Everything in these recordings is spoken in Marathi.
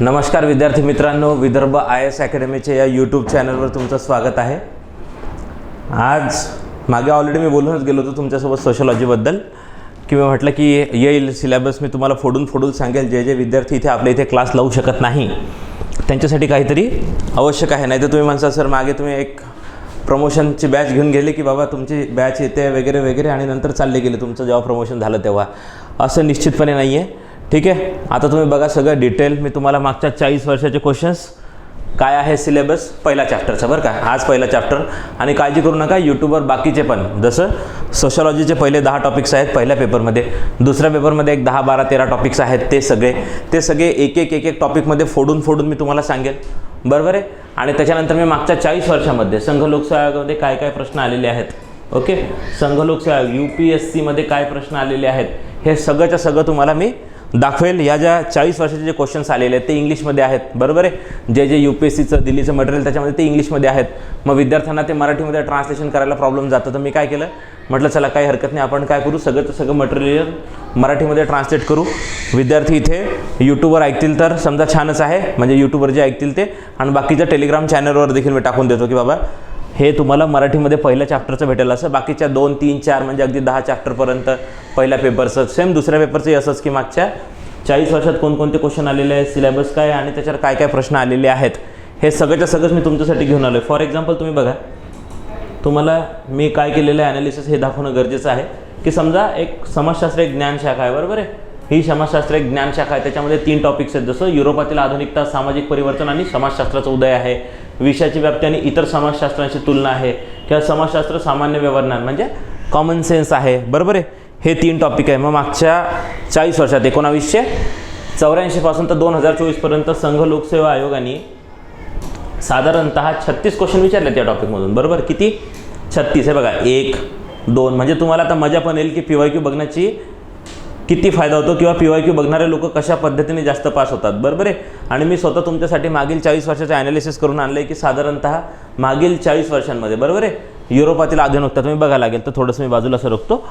नमस्कार विद्यार्थी मित्रांनो विदर्भ आय एस अकॅडमीच्या या यूट्यूब चॅनलवर तुमचं स्वागत आहे. आज मागे ऑलरेडी मी बोलूनच गेलो होतो तुमच्यासोबत सोशलॉजीबद्दल की मी म्हटलं की येईल सिलेबस मी तुम्हाला फोडून फोडून सांगेल जे जे विद्यार्थी इथे आपल्या इथे क्लास लावू शकत नाही त्यांच्यासाठी काहीतरी आवश्यक आहे. नाही तर तुम्ही म्हणसा सर मागे तुम्ही एक प्रमोशनची बॅच घेऊन गेले की बाबा तुमची बॅच येते वगैरे वगैरे आणि नंतर चालले गेले तुमचं जेव्हा प्रमोशन झालं तेव्हा. असं निश्चितपणे नाही आहे ठीक आहे? आता तुम्ही बघा सगळं डिटेल मी तुम्हाला मागच्या चाळीस वर्षाचे क्वेश्चन्स काय आहे सिलेबस पहिला चॅप्टरचा बरं का? आज पहिला चॅप्टर आणि काळजी करू नका यूट्यूबवर बाकीचे पण. जसं सोशॉलॉजीचे पहिले दहा टॉपिक्स आहेत पहिल्या पेपरमध्ये दुसऱ्या पेपरमध्ये एक दहा बारा तेरा टॉपिक्स आहेत ते सगळे. ते सगळे एक एक एक एक टॉपिकमध्ये फोडून फोडून मी तुम्हाला सांगेन. बरोबर आहे? आणि त्याच्यानंतर मी मागच्या चाळीस वर्षामध्ये संघ लोकसेवा आयोगामध्ये काय काय प्रश्न आलेले आहेत? ओके? संघ लोकसेवा आयोग यू पी एस सीमध्ये काय प्रश्न आलेले आहेत? हे सगळंच्या सगळं तुम्हाला मी दाखवेल. या ज्या चाळीस वर्षाचे जे क्वेश्चन्स आलेले आहेत ते इंग्लिशमध्ये आहेत. बरोबर आहे? जे जे यू पी एस सीचं दिल्लीचं मटेरियल त्याच्यामध्ये ते इंग्लिशमध्ये आहेत. मग विद्यार्थ्यांना ते मराठीमध्ये ट्रान्सलेशन करायला प्रॉब्लेम जातं तर मी काय केलं? म्हटलं चला काही हरकत नाही. आपण काय करू? सगळं सगळं मटेरियल मराठीमध्ये ट्रान्सलेट करू. विद्यार्थी इथे यूट्यूबवर ऐकतील तर समजा छानच आहे. म्हणजे यूट्यूबवर जे ऐकतील ते. आणि बाकीच्या टेलिग्राम चॅनलवर देखील मी टाकून देतो की बाबा हे तुम्हाला मराठीमध्ये पहिल्या चॅप्टरचं भेटेल असं. बाकीच्या दोन तीन चार म्हणजे अगदी दहा चॅप्टरपर्यंत पहिल्या पेपरचं सेम दुसऱ्या पेपरचंही असंच की मागच्या चाळीस वर्षात कोणकोणते क्वेश्चन आलेले आहेत सिलेबस काय आणि त्याच्यावर काय काय प्रश्न आलेले आहेत. हे सगळ्याच्या सगळंच मी तुमच्यासाठी घेऊन आलो आहे फॉर एक्झाम्पल तुम्ही बघा. तुम्हाला मी काय केलेलं आहे ॲनालिसिस हे दाखवणं गरजेचं आहे. की समजा एक समाजशास्त्र एक ज्ञानशाखा आहे बरोबर आहे? ही समाजशास्त्र एक ज्ञानशाखा आहे. त्याच्यामध्ये तीन टॉपिक्स आहेत. जसं युरोपातील आधुनिकता सामाजिक परिवर्तन आणि समाजशास्त्राचा उदय आहे. विषयाची व्याप्ती आणि इतर समाजशास्त्रांची तुलना आहे. किंवा समाजशास्त्र सामान्य व्यवहारज्ञान म्हणजे कॉमन सेन्स आहे. बरोबर आहे? हे तीन टॉपिक आहे. मग मागच्या चाळीस वर्षात एकोणावीसशे चौऱ्याऐंशीपासून तर दोन हजार चोवीसपर्यंत संघ लोकसेवा आयोगाने साधारणतः छत्तीस क्वेश्चन विचारले त्या टॉपिकमधून बरोबर? किती? छत्तीस. हे बघा एक दोन. म्हणजे तुम्हाला आता मजा पण येईल की पी वाय क्यू बघण्याची किती फायदा होतो किंवा पी वाय क्यू बघणारे लोक कशा पद्धतीने जास्त पास होतात बरोबर आहे? आणि मी स्वतः तुमच्यासाठी मागील चाळीस वर्षाचं ॲनालिसिस करून आणलं आहे की साधारणतः मागील चाळीस वर्षांमध्ये बरोबर आहे? युरोपातील आधुनिकता तुम्ही बघायला लागेल तर थोडंसं मी बाजूला सरकतो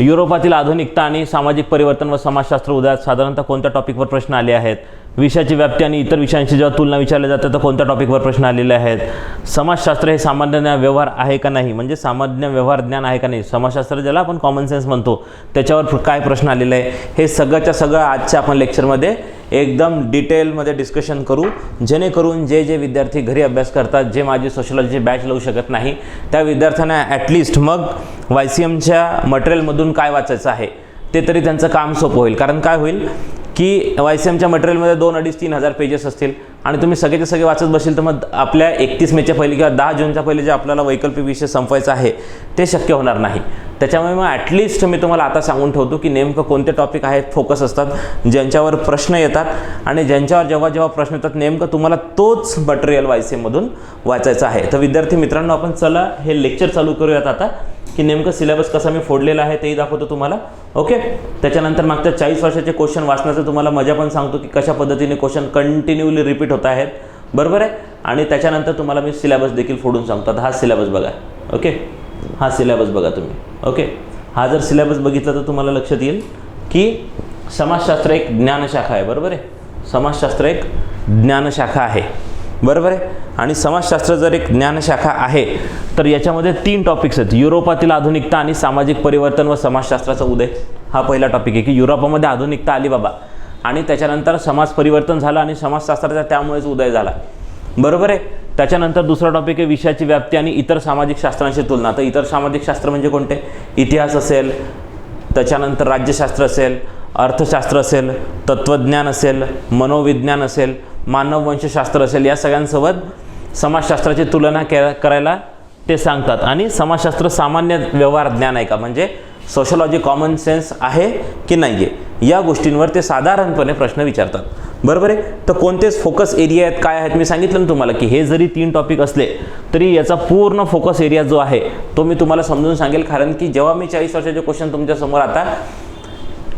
युरोपातील आधुनिकता आणि सामाजिक परिवर्तन व समाजशास्त्र उदयात साधारणतः कोणत्या टॉपिकवर प्रश्न आले आहेत? विषयाची व्याप्ती आणि इतर विषयांशी जेव्हा तुलना विचारल्या जाते तर कोणत्या टॉपिकवर प्रश्न आलेले आहेत? समाजशास्त्र हे सामान्य ज्ञान व्यवहार आहे का नाही? म्हणजे सामान्य व्यवहार ज्ञान आहे का नाही? समाजशास्त्र ज्याला आपण कॉमन सेन्स म्हणतो त्याच्यावर काय प्रश्न आलेले आहे? हे सगळंच्या सगळं आजच्या आपण लेक्चरमध्ये एकदम डिटेलमध्ये डिस्कशन करू. जेणेकरून जे जे विद्यार्थी घरी अभ्यास करतात जे माझी सोशलॉजीची बॅच लावू शकत नाही त्या विद्यार्थ्यांना ॲटलिस्ट मग वाय सी एमच्या मटेरियलमधून काय वाचायचं आहे ते तरी त्यांचं काम सोपं होईल. कारण काय होईल? की वाय सी एमच्या मटेरियलमध्ये दोन अडीच तीन हजार पेजेस असतील. आणि तुम्ही सगळेचे सगळे वाचत बसेल तर मग आपल्या एकतीस मेच्या पहिले किंवा दहा जूनच्या पहिले जे आपल्याला वैकल्पिक विषय संपवायचा आहे ते शक्य होणार नाही. त्याच्यामुळे मग ॲटलिस्ट मी तुम्हाला आता सांगून ठेवतो की नेमकं कोणते टॉपिक आहेत फोकस असतात ज्यांच्यावर प्रश्न येतात आणि ज्यांच्यावर जेव्हा जेव्हा प्रश्न येतात नेमकं तुम्हाला तोच मटेरियल वाय सी वाचायचा आहे. तर विद्यार्थी मित्रांनो आपण चला हे लेक्चर चालू करूयात आता की नेमकं सिलेबस कसा मी फोडलेला आहे तेही दाखवतो तुम्हाला. ओके त्याच्यानंतर मागच्या चाळीस वर्षाचे क्वेश्चन वाचण्याचं तुम्हाला मजा पण सांगतो की कशा पद्धतीने क्वेश्चन कंटिन्यूली रिपीट होत आहेत. बरोबर आहे? आणि त्याच्यानंतर तुम्हाला मी सिलेबस देखील फोडून सांगतो. आता हा सिलेबस बघा. ओके? हा सिलेबस बघा तुम्ही. ओके? हा जर सिलेबस बघितला तर तुम्हाला लक्षात येईल की समाजशास्त्र एक ज्ञानशाखा आहे. बरोबर आहे? समाजशास्त्र एक ज्ञानशाखा आहे. बरोबर आहे? आणि समाजशास्त्र जर एक ज्ञानशाखा आहे तर याच्यामध्ये तीन टॉपिक्स आहेत. युरोपातील आधुनिकता आणि सामाजिक परिवर्तन व समाजशास्त्राचा उदय. हा पहिला टॉपिक आहे की युरोपामध्ये आधुनिकता आली बाबा. आणि त्याच्यानंतर समाज परिवर्तन झालं आणि समाजशास्त्राचा त्यामुळेच उदय झाला. बरोबर आहे? त्याच्यानंतर दुसरा टॉपिक आहे विषयाची व्याप्ती आणि इतर सामाजिक शास्त्रांशी तुलना. तर इतर सामाजिक शास्त्र म्हणजे कोणते? इतिहास असेल त्याच्यानंतर राज्यशास्त्र असेल अर्थशास्त्र असेल तत्त्वज्ञान असेल मनोविज्ञान असेल मानववंशशास्त्र असेल या सगळ्यांसोबत समाजशास्त्राची तुलना के करायला ते सांगतात. आणि समाजशास्त्र सामान्य व्यवहार ज्ञान आहे का? म्हणजे सोशलॉजी कॉमन सेन्स आहे की नाही आहे या गोष्टींवर ते साधारणपणे प्रश्न विचारतात. बरोबर आहे? तर कोणतेच फोकस एरिया आहेत काय आहेत? मी सांगितलं ना तुम्हाला की हे जरी तीन टॉपिक असले तरी याचा पूर्ण फोकस एरिया जो आहे तो मी तुम्हाला समजून सांगेल. कारण की जेव्हा मी चाळीस वर्षाचे क्वेश्चन तुमच्यासमोर आता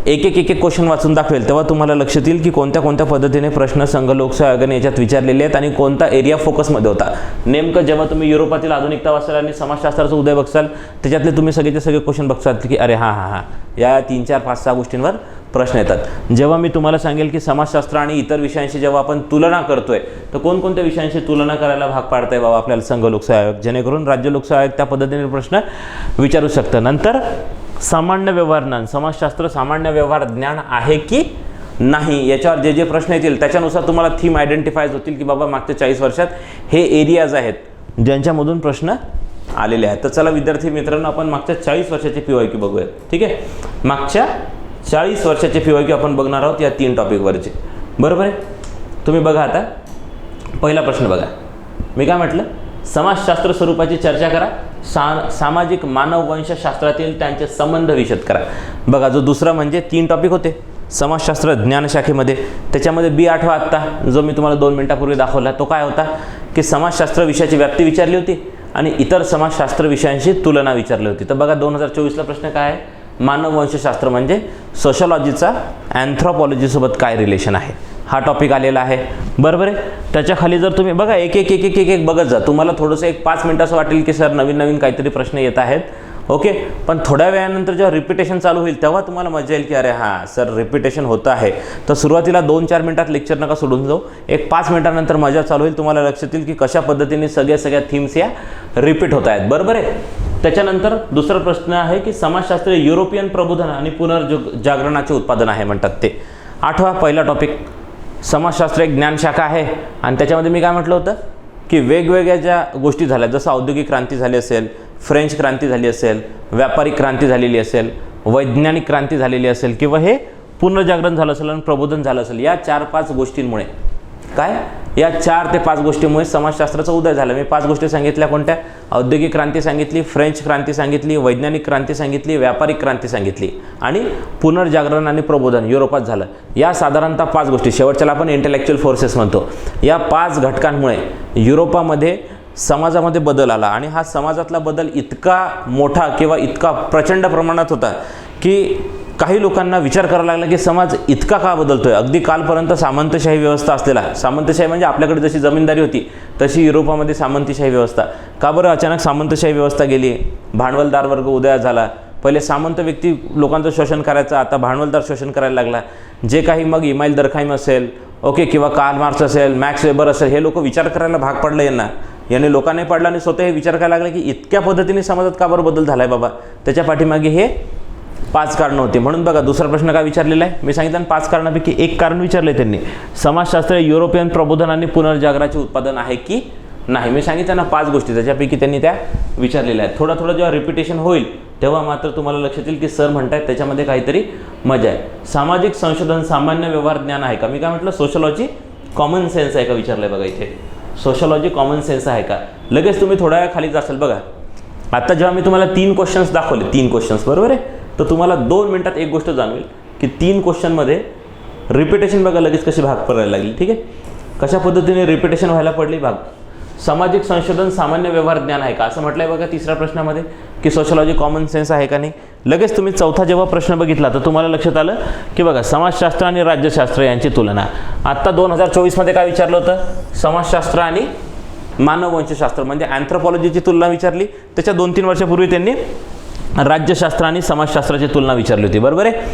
एक एक एक एक क्वेश्चन वाचून दाखवेल. तेव्हा तुम्हाला लक्षात येईल की कोणत्या कोणत्या पद्धतीने प्रश्न संघ लोकसेवा आयोगाने याच्यात विचारलेले आहेत आणि कोणता एरिया फोकसमध्ये होता. नेमकं जेव्हा तुम्ही युरोपातील आधुनिकता वाचाल आणि समाजशास्त्राचा उदय बघसाल त्याच्यातले तुम्ही सगळेचे सगळे क्वेश्चन बघसाल की अरे हां हां हां. या तीन चार पाच सहा गोष्टींवर प्रश्न येतात. जेव्हा मी तुम्हाला सांगेल की समाजशास्त्र आणि इतर विषयांशी जेव्हा आपण तुलना करतोय तर कोणकोणत्या विषयांशी तुलना करायला भाग पाडताय बाबा आपल्याला संघ लोकसेवा आयोग? जेणेकरून राज्य लोकसेवा आयोग त्या पद्धतीने प्रश्न विचारू शकतं. नंतर सामान्य व्यवहार ज्ञान समाजशास्त्र सामान्य व्यवहार ज्ञान आहे की नाही? याच्यावर जे जे प्रश्न येतील त्याच्यानुसार तुम्हाला थीम आयडेंटिफाईज होतील की बाबा मागच्या चाळीस वर्षात हे एरियाज आहेत. ज्यांच्यामधून प्रश्न आलेले आहेत. तर चला विद्यार्थी मित्रांनो आपण मागच्या चाळीस वर्षाचे पी वाय क्यू बघूयात. ठीक आहे? मागच्या चाळीस वर्षाचे पी वाय क्यू आपण बघणार आहोत या तीन टॉपिकवरचे बरोबर आहे? तुम्ही बघा आता. पहिला प्रश्न बघा. मी काय म्हटलं? समाजशास्त्र स्वरूपाची चर्चा करा. सा सामाजिक मानववंशशास्त्रातील त्यांचे संबंध विशद करा. बघा जो दुसरा म्हणजे तीन टॉपिक होते. समाजशास्त्र ज्ञानशाखेमध्ये. त्याच्यामध्ये बी आठवा आत्ता जो मी तुम्हाला दोन मिनटापूर्वी दाखवला तो काय होता? की समाजशास्त्र विषयाची व्याप्ती विचारली होती आणि इतर समाजशास्त्र विषयांशी तुलना विचारली होती. तर बघा दोन हजार चोवीसला प्रश्न काय आहे? मानववंशशास्त्र म्हणजे सोशॉलॉजीचा अँथ्रोपॉलॉजीसोबत काय रिलेशन आहे? हा टॉपिक आलेला आहे. बरोबर आहे? त्याच्याखाली जर तुम्ही बघा एक एक एक एक एक एक बघत जा. तुम्हाला थोडंसं एक पाच मिनटं असं वाटेल की सर नवीन नवीन काहीतरी प्रश्न येत आहेत. ओके? पण थोड्या वेळानंतर जेव्हा रिपिटेशन चालू होईल तेव्हा तुम्हाला मजा येईल की अरे हां सर रिपिटेशन होतं आहे. तर सुरुवातीला दोन चार मिनटात लेक्चर नका सोडून जाऊ. एक पाच मिनटानंतर मजा चालू होईल. तुम्हाला लक्षात येईल की कशा पद्धतीने सगळ्या सगळ्या थीम्स या रिपीट होत आहेत. बरोबर आहे? त्याच्यानंतर दुसरा प्रश्न आहे की समाजशास्त्र युरोपियन प्रबोधन आणि पुनर्जाग जागरणाचे उत्पादन आहे म्हणतात ते. आठवा पहिला टॉपिक समाजशास्त्र एक ज्ञानशाखा आहे. आणि त्याच्यामध्ये मी काय म्हटलं होतं? की वेगवेगळ्या ज्या गोष्टी झाल्या जसं औद्योगिक क्रांती झाली असेल फ्रेंच क्रांती झाली असेल व्यापारिक क्रांती झालेली असेल वैज्ञानिक क्रांती झालेली असेल किंवा हे पुनर्जागरण झालं असेल आणि प्रबोधन झालं असेल या चार पाच गोष्टींमुळे. काय? या चार ते पाच गोष्टीमुळे समाजशास्त्राचा उदय झाला. मी पाच गोष्टी सांगितल्या कोणत्या? औद्योगिक क्रांती सांगितली फ्रेंच क्रांती सांगितली वैज्ञानिक क्रांती सांगितली व्यापारिक क्रांती सांगितली आणि पुनर्जागरण आणि प्रबोधन युरोपात झालं. या साधारणतः पाच गोष्टी. शेवटच्याला आपण इंटेलेक्च्युअल फोर्सेस म्हणतो. या पाच घटकांमुळे युरोपामध्ये समाजामध्ये बदल आला आणि हा समाजातला बदल इतका मोठा किंवा इतका प्रचंड प्रमाणात होता की काही लोकांना विचार करावा लागला की समाज इतका का बदलतोय? अगदी कालपर्यंत सामंतशाही व्यवस्था असलेला. सामंतशाही म्हणजे आपल्याकडे जशी जमीनदारी होती तशी युरोपामध्ये सामंतशाही व्यवस्था. का बरं अचानक सामंतशाही व्यवस्था गेली? भांडवलदार वर्ग उदया झाला. पहिले सामंत व्यक्ती लोकांचं शोषण करायचं आता भांडवलदार शोषण करायला लागला. जे काही मग इमाईल दरखाईम असेल ओके किंवा कार्ल मार्क्स असेल मॅक्स वेबर असेल हे लोक विचार करायला भाग पडलं यांना. याने लोकांनी पडला आणि स्वतः हे विचार करायला लागले की इतक्या पद्धतीने समाजात का बरं बदल झाला आहे बाबा? त्याच्या पाठीमागे हे पाच कारणं होती. म्हणून बघा दुसरा प्रश्न काय विचारलेला आहे? मी सांगितलं पाच कारणापैकी एक कारण विचारले त्यांनी. समाजशास्त्र युरोपियन प्रबोधन आणि पुनर्जागराचे उत्पादन आहे की नाही? मी सांगितलं ना पाच गोष्टी त्याच्यापैकी त्यांनी त्या विचारलेल्या आहेत. थोडा थोडा जेव्हा रिपिटेशन होईल तेव्हा मात्र तुम्हाला लक्षात येईल की सर म्हणतायत त्याच्यामध्ये काहीतरी मजा आहे. सामाजिक संशोधन सामान्य व्यवहार ज्ञान आहे का? मी काय म्हटलं सोशलॉजी कॉमन सेन्स आहे का विचारलंय बघा इथे. सोशलॉजी कॉमन सेन्स आहे का? लगेच तुम्ही थोड्या वेळा खाली असेल बघा. आता जेव्हा मी तुम्हाला तीन क्वेश्चन्स दाखवले तीन क्वेश्चन्स बरोबर आहे? तर तुम्हाला दोन मिनटात एक गोष्ट जाणवेल की तीन क्वेश्चनमध्ये रिपिटेशन बघा लगेच कशी भाग पडायला लागली ठीक आहे? कशा पद्धतीने रिपिटेशन व्हायला पडली भाग? सामाजिक संशोधन सामान्य व्यवहार ज्ञान आहे का? असं म्हटलंय बघा तिसऱ्या प्रश्नामध्ये की सोशलॉजी कॉमन सेन्स आहे का नाही? लगेच तुम्ही चौथा जेव्हा प्रश्न बघितला तर तुम्हाला लक्षात आलं की बघा समाजशास्त्र आणि राज्यशास्त्र यांची तुलना. आत्ता दोन हजार चोवीसमध्ये काय विचारलं होतं? समाजशास्त्र आणि मानववंशशास्त्र म्हणजे अँथ्रोपॉलॉजीची तुलना विचारली. त्याच्या दोन तीन वर्षापूर्वी त्यांनी राज्यशास्त्र आणि समाजशास्त्राची तुलना विचारली होती. बरोबर आहे?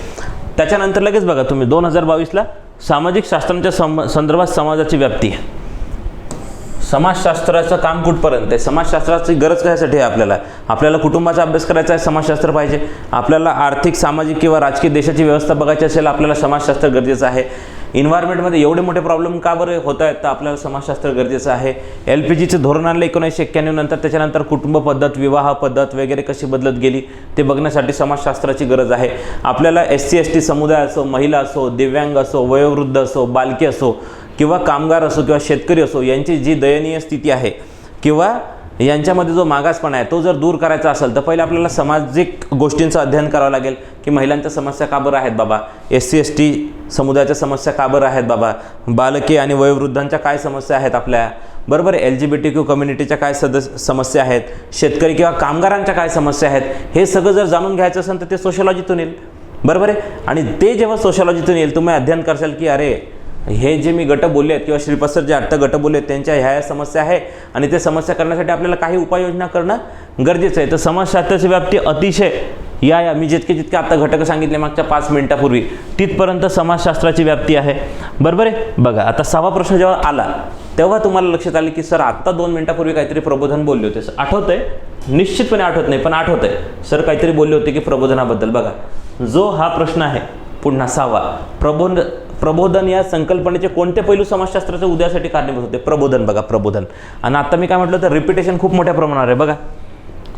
त्याच्यानंतर लगेच बघा तुम्ही दोन हजार बावीसला सामाजिक शास्त्रांच्या सं संदर्भात समाजाची व्याप्ती. समाजशास्त्राचं काम कुठपर्यंत आहे? समाजशास्त्राची गरज कशासाठी आहे आपल्याला? आपल्याला कुटुंबाचा अभ्यास करायचा आहे समाजशास्त्र पाहिजे. आपल्याला आर्थिक सामाजिक किंवा राजकीय देशाची व्यवस्था बघायची असेल आपल्याला समाजशास्त्र गरजेचं आहे. इन्व्हायरमेंटमध्ये एवढे मोठे प्रॉब्लेम का बरं होत आहेत? तर आपल्याला समाजशास्त्र गरजेचं आहे. एल पी जीचं धोरण आणलं एकोणीसशे एक्क्याण्णव नंतर त्याच्यानंतर कुटुंब पद्धत विवाह पद्धत वगैरे कशी बदलत गेली ते बघण्यासाठी समाजशास्त्राची गरज आहे. आपल्याला एस सी एस टी समुदाय असो महिला असो दिव्यांग असो वयोवृद्ध असो बालकी असो किंवा कामगार असो किंवा शेतकरी असो यांची जी दयनीय स्थिती आहे किंवा यांच्यामध्ये जो मागासपणा आहे तो जर दूर करायचा असेल तर पहिले आपल्याला सामाजिक गोष्टींचं अध्ययन करावं लागेल की महिलांच्या समस्या का बरं आहेत बाबा? एस सी एस टी समुदायाच्या समस्या का बरं आहेत बाबा? बालके आणि वयोवृद्धांच्या काय समस्या आहेत आपल्या? बरोबर L G B T Q कम्युनिटीच्या काय सदस्य समस्या आहेत? शेतकरी किंवा कामगारांच्या काय समस्या आहेत? हे सगळं जर जाणून घ्यायचं असेल तर ते सोशलॉजीतून येईल. बरोबर आहे? आणि ते जेव्हा सोशलॉजीतून येईल तुम्ही अध्ययन करशाल की अरे हे जे मी गट बोलले आहेत किंवा श्रीपाद सर जे आत्ता गट बोलले आहेत त्यांच्या ह्या या समस्या आहे. आणि ते समस्या करण्यासाठी आपल्याला काही उपाययोजना करणं गरजेचं आहे. तर समाजशास्त्राची व्याप्ती अतिशय या या मी जितके जितके आता घटक सांगितले मागच्या पाच मिनिटापूर्वी तिथपर्यंत समाजशास्त्राची व्याप्ती आहे. बरोबर आहे? बघा आता सहावा प्रश्न जेव्हा आला तेव्हा तुम्हाला लक्षात आले की सर आत्ता दोन मिनिटापूर्वी काहीतरी प्रबोधन बोलले होते. सर आठवतंय? निश्चितपणे आठवत नाही पण आठवतंय. सर काहीतरी बोलले होते की प्रबोधनाबद्दल. बघा जो हा प्रश्न आहे पुन्हा सहावा. प्रबोध प्रबोधन या संकल्पनेचे कोणते पैलू समाजशास्त्राच्या उदयासाठी कारणीभूत होते? प्रबोधन बघा प्रबोधन. आणि आत्ता मी काय म्हटलं तर रिपिटेशन खूप मोठ्या प्रमाणावर आहे बघा.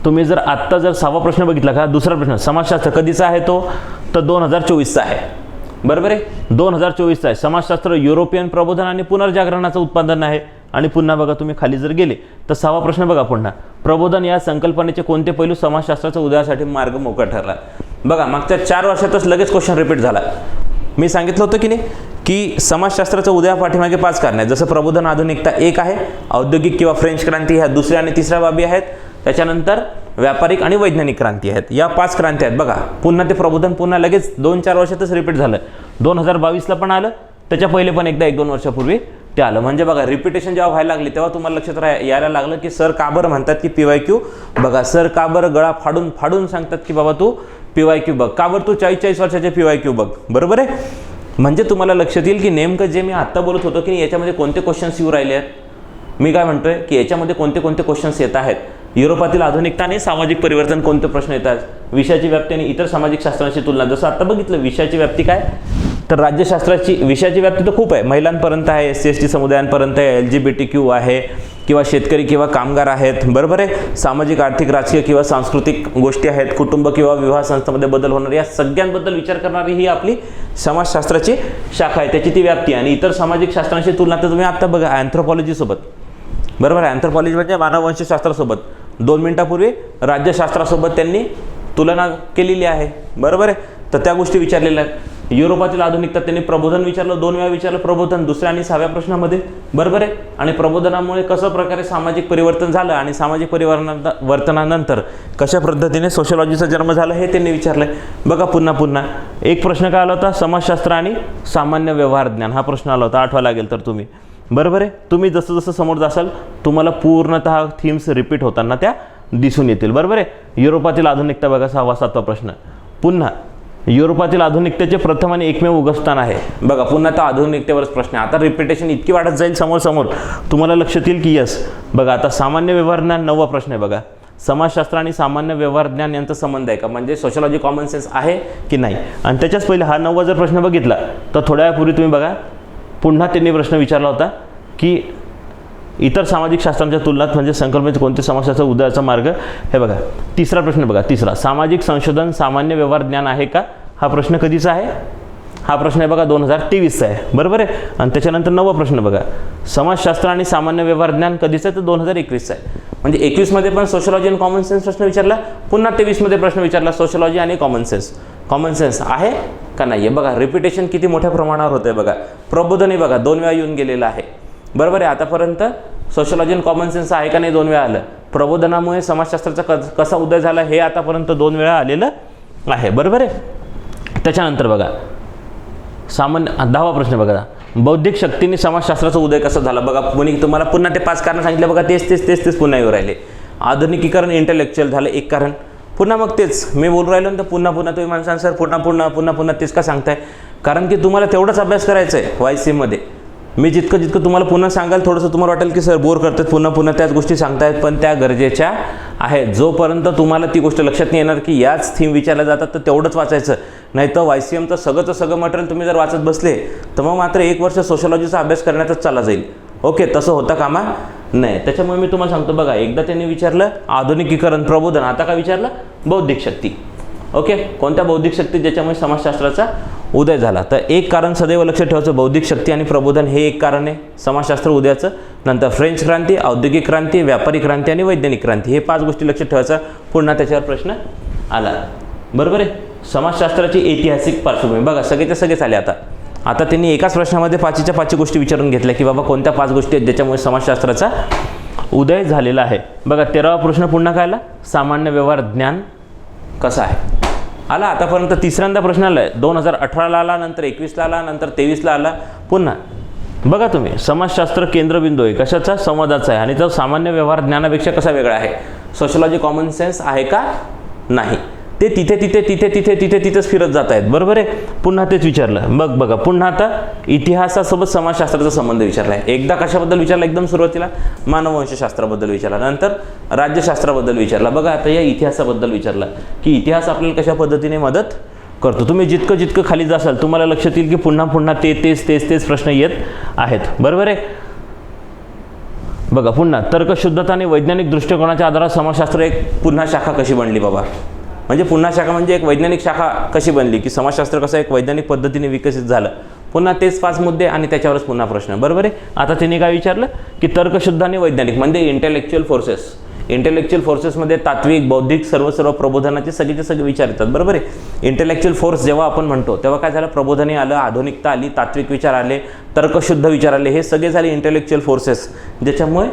तुम्ही जर आत्ता जर सहावा प्रश्न बघितला का दुसरा प्रश्न समाजशास्त्र कधीचा आहे तो? तर दोन हजार चोवीसचा आहे. बरोबर आहे? दोन हजार चोवीसचा आहे. समाजशास्त्र युरोपियन प्रबोधन आणि पुनर्जागरणाचं उत्पादन आहे. आणि पुन्हा बघा तुम्ही खाली जर गेले तर सहावा प्रश्न बघा पुन्हा. प्रबोधन या संकल्पनेचे कोणते पैलू समाजशास्त्राच्या उदयासाठी मार्ग मोकळा ठरला? बघा मागच्या चार वर्षातच लगेच क्वेश्चन रिपीट झाला. मी सांगितलं होतं की नाही की समाजशास्त्राचं उद्या पाठीमागे पाच कारण आहेत. जसं प्रबोधन आधुनिकता एक आहे औद्योगिक किंवा फ्रेंच क्रांती ह्या दुसऱ्या आणि तिसऱ्या बाबी आहेत. त्याच्यानंतर व्यापारिक आणि वैज्ञानिक क्रांती आहेत. या पाच क्रांती आहेत. बघा पुन्हा ते प्रबोधन पुन्हा लगेच दोन चार वर्षातच रिपीट झालं. दोन हजार बावीसला पण आलं त्याच्या पहिले पण एकदा एक दोन वर्षापूर्वी ते आलं. म्हणजे बघा रिपिटेशन जेव्हा व्हायला लागली तेव्हा तुम्हाला लक्षात राहा यायला लागलं की सर का बरं म्हणतात की पी वाय क्यू बघा सर का बरं गळा फाडून फाडून सांगतात की बाबा तू पी वाय क्यू बघ. का बरं तू चाळीस चाळीस वर्षाचे पी वाय क्यू बघ? बरोबर आहे? म्हणजे तुम्हाला लक्षात येईल की नेमकं जे मी आत्ता बोलत होतो की याच्यामध्ये कोणते क्वेश्चन्स येऊ राहिले आहेत? मी काय म्हणतोय की याच्यामध्ये कोणते कोणते क्वेश्चन्स येत आहेत? युरोपातील आधुनिकता आणि सामाजिक परिवर्तन कोणते प्रश्न येतात विषयाची व्याप्ती आणि इतर सामाजिक शास्त्रांशी तुलना. जसं आता बघितलं विषयाची व्याप्ती काय? तर राज्यशास्त्राची विषयाची व्याप्ती तर खूप आहे. महिलांपर्यंत आहे एस सी एस टी समुदायांपर्यंत आहे L G B T Q आहे. किंवा शेतकरी किंवा कामगार आहेत बरोबर आहे? सामाजिक आर्थिक राजकीय किंवा सांस्कृतिक गोष्टी आहेत कुटुंब किंवा विवाह संस्थांमध्ये बदल होणार या सगळ्यांबद्दल विचार करणारी ही आपली समाजशास्त्राची शाखा आहे त्याची ती व्याप्ती आणि इतर सामाजिक शास्त्रांशी तुलना तर तुम्ही आत्ता बघा अँथ्रोपॉलॉजीसोबत बरोबर आहे? अँथ्रोपॉलॉजी म्हणजे मानववंशशास्त्रासोबत. दोन मिनिटापूर्वी राज्यशास्त्रासोबत त्यांनी तुलना केलेली आहे. बरोबर आहे? तर त्या गोष्टी विचारलेल्या आहेत. युरोपातील आधुनिकता त्यांनी प्रबोधन विचारलं दोन वेळा विचारलं प्रबोधन दुसऱ्या आणि सहाव्या प्रश्नामध्ये. बरोबर आहे? आणि प्रबोधनामुळे कसं प्रकारे सामाजिक परिवर्तन झालं आणि सामाजिक परिवर्तन वर्तनानंतर कशा पद्धतीने सोशलॉजीचा जन्म झाला हे त्यांनी विचारलंय. बघा पुन्हा पुन्हा. एक प्रश्न काय आला होता? समाजशास्त्र आणि सामान्य व्यवहार ज्ञान. हा प्रश्न आला होता. आठवा लागेल तर तुम्ही. बरोबर आहे? तुम्ही जसं जसं समोर जासाल तुम्हाला पूर्णतः थीम्स रिपीट होताना त्या दिसून येतील. बरोबर आहे? युरोपातील आधुनिकता बघा सहावा सातवा प्रश्न. पुन्हा. युरोपातील आधुनिकतेचे प्रथम आणि एकमेव उगस्थान आहे. बघा पुन्हा आता आधुनिकतेवरच प्रश्न आहे. आता रिपिटेशन इतकी वाढत जाईल समोर समोर तुम्हाला लक्षात येईल की यस बघा आता सामान्य व्यवहार ज्ञान नववा प्रश्न आहे बघा. समाजशास्त्र आणि सामान्य व्यवहार ज्ञान यांचा संबंध आहे का? म्हणजे सोशलॉजी कॉमन सेन्स आहे की नाही? आणि त्याच्याच पहिले हा नववा जर प्रश्न बघितला तर थोड्या वेळापूर्वी तुम्ही बघा पुन्हा त्यांनी प्रश्न विचारला होता की इतर सामाजिक शास्त्रांच्या तुलनात म्हणजे संकल्पनेचे कोणते समाजशास्त्र उदयाचा मार्ग? हे बघा तिसरा प्रश्न बघा तिसरा. सामाजिक संशोधन सामान्य व्यवहार ज्ञान आहे का? हा प्रश्न कधीचा आहे? हा प्रश्न आहे बघा दोन हजार तेवीसचा आहे. बरोबर आहे? आणि त्याच्यानंतर नवा प्रश्न बघा. समाजशास्त्र आणि सामान्य व्यवहार ज्ञान कधीचं आहे? तर दोन हजार एकवीसचा आहे. म्हणजे एकवीसमध्ये पण सोशलॉजी आणि कॉमन सेन्स प्रश्न विचारला पुन्हा तेवीसमध्ये प्रश्न विचारला सोशलॉजी आणि कॉमन सेन्स कॉमन सेन्स आहे का नाही? आहे बघा रिपिटेशन किती मोठ्या प्रमाणावर होतं आहे बघा. प्रबोधनही बघा दोन वेळा येऊन गेलेलं आहे. बरोबर आहे. आतापर्यंत सोशलॉजी अँड कॉमन सेन्स आहे का नाही दोन वेळा आलं. प्रबोधनामुळे समाजशास्त्राचा क कसा उदय झाला हे आतापर्यंत दोन वेळा आलेलं आहे. बरोबर आहे? त्याच्यानंतर बघा. सामान्य दहावा प्रश्न बघा. बौद्धिक शक्तीने समाजशास्त्राचा उदय कसा झाला? बघा कोणी तुम्हाला पुन्हा ते पाच कारण सांगितलं. बघा तेच तेच तेच तेच पुन्हा येऊ राहिले. आधुनिकीकरण इंटेलेक्च्युअल झालं एक कारण. पुन्हा मग तेच. मी बोलू राहिलो ना तर पुन्हा पुन्हा तुम्ही माणसांसर पुन्हा पुन्हा पुन्हा पुन्हा तेच का सांगताय? कारण की तुम्हाला तेवढाच अभ्यास करायचा आहे वाय सीमध्ये मी जितकं जितकं तुम्हाला पुन्हा सांगाल थोडंसं तुम्हाला वाटेल की सर बोर करतात. पुन्हा पुन्हा त्याच गोष्टी सांगतायत पण त्या गरजेच्या आहेत. जोपर्यंत तुम्हाला ती गोष्ट लक्षात नाही येणार की याच थीम विचारल्या जातात तर तेवढंच वाचायचं. नाही तर वाय सी एमचं सगळंचं सगळं मटेरियल तुम्ही जर वाचत बसले तर मग मात्र एक वर्ष सोशलॉजीचा अभ्यास करण्यातच चालला जाईल. ओके तसं होतं कामा? नाही. त्याच्यामुळे मी तुम्हाला सांगतो बघा एकदा त्यांनी विचारलं आधुनिकीकरण प्रबोधन. आता काय विचारलं? बौद्धिक शक्ती. ओके? कोणत्या बौद्धिक शक्ती ज्याच्यामुळे समाजशास्त्राचा उदय झाला? तर एक कारण सदैव लक्षात ठेवायचं बौद्धिक शक्ती आणि प्रबोधन हे एक कारण आहे. समाजशास्त्र उदयाचं. नंतर फ्रेंच क्रांती औद्योगिक क्रांती व्यापारी क्रांती आणि वैज्ञानिक क्रांती. हे पाच गोष्टी लक्षात ठेवायचा. पुन्हा त्याच्यावर प्रश्न आला. बरोबर आहे? समाजशास्त्राची ऐतिहासिक पार्श्वभूमी. बघा सगळेच्या सगळेच आले आता. आता त्यांनी एकाच प्रश्नामध्ये पाचीच्या पाचही गोष्टी विचारून घेतल्या की बाबा कोणत्या पाच गोष्टी आहेत ज्याच्यामुळे समाजशास्त्राचा उदय झालेला आहे? बघा तेरावा प्रश्न पुन्हा काय आला? सामान्य व्यवहार ज्ञान कसं आहे? आला आतापर्यंत तिसऱ्यांदा प्रश्न आला आहे दोन हजार अठराला आला नंतर एकवीसला आला नंतर तेवीसला आला. पुन्हा बघा तुम्ही समाजशास्त्र केंद्रबिंदू आहे. कशाचा? संवादाचा आहे. आणि तो सामान्य व्यवहार ज्ञानापेक्षा कसा वेगळा आहे? सोशलॉजी कॉमन सेन्स आहे का? नाही. ते तिथे तिथे तिथे तिथे तिथे तिथेच फिरत जात आहेत बरोबर आहे? पुन्हा तेच विचारलं. बघ बघा पुन्हा आता इतिहासासोबत समाजशास्त्राचा संबंध विचारला आहे एकदा कशाबद्दल विचारला एकदम सुरुवातीला? मानववंशशास्त्राबद्दल विचारला. नंतर राज्यशास्त्राबद्दल विचारला. बघा आता या इतिहासाबद्दल विचारला की इतिहास आपल्याला कशा पद्धतीने मदत करतो? तुम्ही जितकं जितकं खाली जासाल तुम्हाला लक्षात येईल की पुन्हा पुन्हा ते तेच तेच तेच प्रश्न येत आहेत. बरोबर आहे? बघा पुन्हा तर्कशुद्धता आणि वैज्ञानिक दृष्टिकोनाच्या आधारात समाजशास्त्र एक पुन्हा शाखा कशी बनली बाबा? म्हणजे पुन्हा शाखा म्हणजे एक वैज्ञानिक शाखा कशी बनली की समाजशास्त्र कसं एक वैज्ञानिक पद्धतीने विकसित झालं. पुन्हा तेच पाच मुद्दे आणि त्याच्यावरच पुन्हा प्रश्न. बरोबर आहे? आता त्यांनी काय विचारलं? की तर्कशुद्ध आणि वैज्ञानिक म्हणजे इंटेलेक्च्युअल फोर्सेस इंटेलेक्च्युअल फोर्सेसमध्ये तात्विक बौद्धिक सर्व सर्व प्रबोधनाचे सगळेचे सगळे विचार येतात. बरोबर आहे? इंटेलेक्च्युअल फोर्स जेव्हा आपण म्हणतो तेव्हा काय झालं? प्रबोधने आलं आधुनिकता आली तात्विक विचार आले तर्कशुद्ध विचार आले हे सगळे झाले इंटेलेक्च्युअल फोर्सेस ज्याच्यामुळे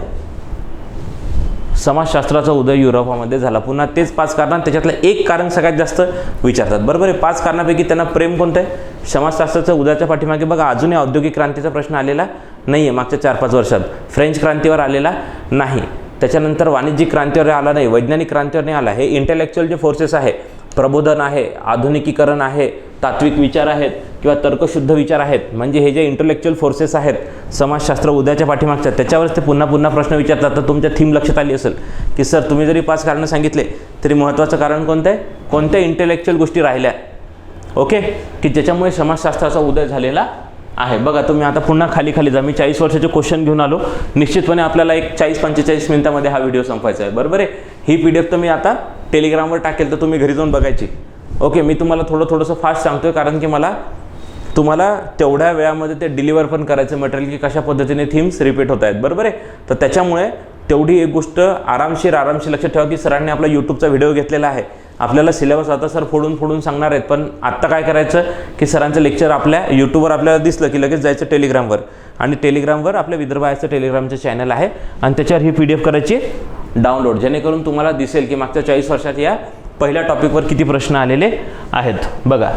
समाजशास्त्राचा उदय युरोपामध्ये झाला. पुन्हा तेच पाच कारण त्याच्यातलं एक कारण सगळ्यात जास्त विचारतात. बरोबर आहे पाच कारणापैकी त्यांना प्रेम कोणतं आहे? समाजशास्त्राच्या उदयाच्या पाठीमागे बघा अजूनही औद्योगिक क्रांतीचा प्रश्न आलेला नाही आहे मागच्या चार पाच वर्षात. फ्रेंच क्रांतीवर आलेला नाही. त्याच्यानंतर वाणिज्यिक क्रांतीवर आला नाही वैज्ञानिक क्रांतीवर नाही आला. हे इंटेलेक्च्युअल जे फोर्सेस आहे प्रबोधन आहे आधुनिकीकरण आहे तात्विक विचार आहेत किंवा तर्कशुद्ध विचार आहेत म्हणजे हे जे इंटलेक्च्युअल फोर्सेस आहेत समाजशास्त्र उद्याच्या पाठीमागच्या त्याच्यावरच ते पुन्हा पुन्हा प्रश्न विचारतात. तर तुमच्या थीम लक्षात आली असेल की सर तुम्ही जरी पाच कारणं सांगितले तरी महत्त्वाचं कारण कोणतं आहे? कोणत्या इंटेलेक्च्युअल गोष्टी राहिल्या? ओके? की ज्याच्यामुळे समाजशास्त्राचा उदय झालेला आहे. बघा तुम्ही आता पुन्हा खाली खाली जा. मी चाळीस वर्षाचे क्वेश्चन घेऊन आलो. निश्चितपणे आपल्याला एक चाळीस पंचेचाळीस मिनिटामध्ये हा व्हिडिओ संपवायचा आहे. बरोबर आहे? ही पी डी एफ तर मी आता टेलिग्रामवर टाकेल तर तुम्ही घरी जाऊन बघायची. ओके? मी तुम्हाला थोडं थोडंसं फास्ट सांगतोय कारण की मला तुम्हाला तेवढ्या वेळामध्ये ते डिलिव्हर पण करायचं मटेरियल की कशा पद्धतीने थीम्स रिपीट होत आहेत बरोबर आहे? तर त्याच्यामुळे तेवढी एक गोष्ट आरामशीर आरामशीर लक्षात ठेवा की सरांनी आपला यूट्यूबचा व्हिडिओ घेतलेला आहे. आपल्याला सिलेबस आता सर फोडून फोडून सांगणार आहेत पण आत्ता काय करायचं की सरांचं लेक्चर आपल्या यूट्यूबवर आपल्याला दिसलं की लगेच जायचं टेलिग्रामवर आणि टेलिग्रामवर आपल्या विदर्भाचं टेलिग्रामचं चॅनल आहे आणि त्याच्यावर ही पी डी एफ करायची डाउनलोड जेणेकरून तुम्हाला दिसेल की मागच्या चाळीस वर्षात या पहिल्या टॉपिकवर किती प्रश्न आलेले आहेत. बघा